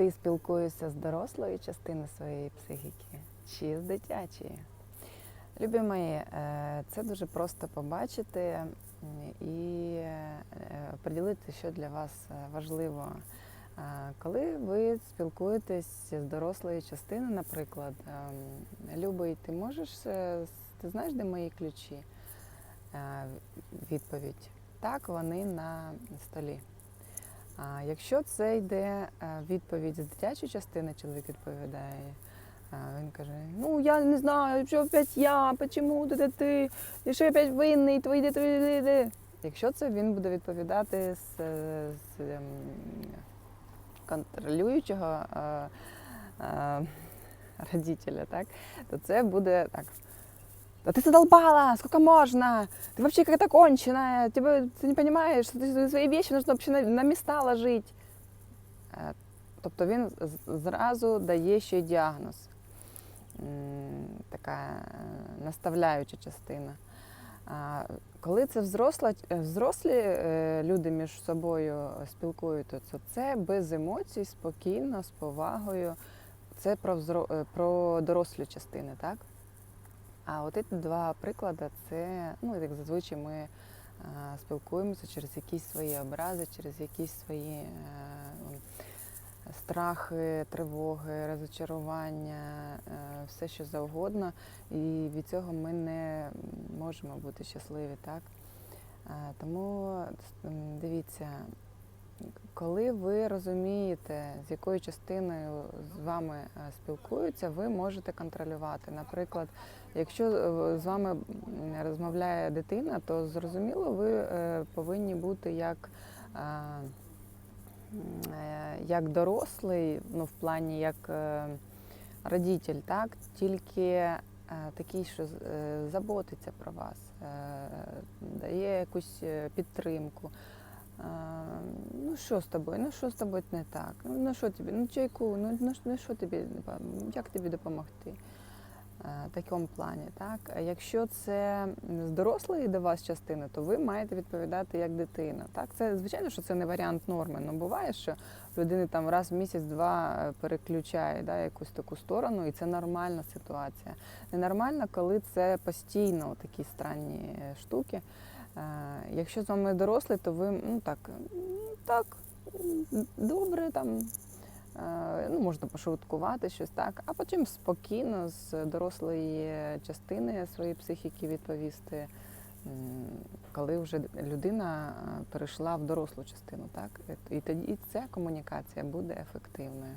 ти спілкуєшся з дорослою частиною своєї психіки чи з дитячої? Любі мої, е, це дуже просто побачити і е, приділити, що для вас е, важливо. Коли ви спілкуєтесь з дорослою частиною, наприклад, Любий, ти можеш, ти знаєш, де мої ключі? Відповідь. Так, вони на столі. А якщо це йде е, відповідь з дитячої частини, чоловік відповідає, він каже: Ну я не знаю, що опять я, чому ти, ти, і що опять винний, твої йди, твої йди, йди». Якщо це він буде відповідати з, е, з ем, контролюючого е, е, родителя, так, то це буде так. Да ты задолбала, сколько можно? Ты вообще какая-то конченая, тебе, ты не понимаешь, что ты свои вещи нужно вообще на, на места ложить. Е, Тобто він з- зразу дає ще й діагноз. М, Така е, наставляюча частина. А коли це взросла, е, взрослі е, люди між собою спілкуються, то це без емоцій, спокійно, з повагою. Це про, взро- е, про дорослі частини, так? А от ці два приклади це, ну, як зазвичай ми а, спілкуємося через якісь свої образи, через якісь свої е, страхи, тривоги, розочарування, е, все що завгодно. І від цього ми не можемо бути щасливі, так? Е, Тому дивіться, коли ви розумієте, з якою частиною з вами е, спілкуються, ви можете контролювати. Наприклад, якщо е, з вами розмовляє дитина, то зрозуміло, ви е, повинні бути як, як дорослий, ну в плані як родитель, так тільки такий, що заботиться про вас, дає якусь підтримку. Ну що з тобою? Ну що з тобою не так? Ну ну, що тобі? Ну чайку, ну, ну, що- тобі, як тобі допомогти? Е, В такому плані, так? Якщо це з дорослої до вас частини, то ви маєте відповідати як дитина. Так, це звичайно, що це не варіант норми. Ну буває, що людини там раз в місяць-два е, переключає да, якусь таку сторону, і це нормальна ситуація. Ненормально, коли це постійно такі странні е, штуки. Е, Якщо з вами дорослий, то ви ну так, так, добре там. е, Ну, можна пошуткувати щось так, а потім спокійно з дорослої частини своєї психіки відповісти, коли вже людина е, перейшла в дорослу частину, так? І тоді ця комунікація буде ефективною.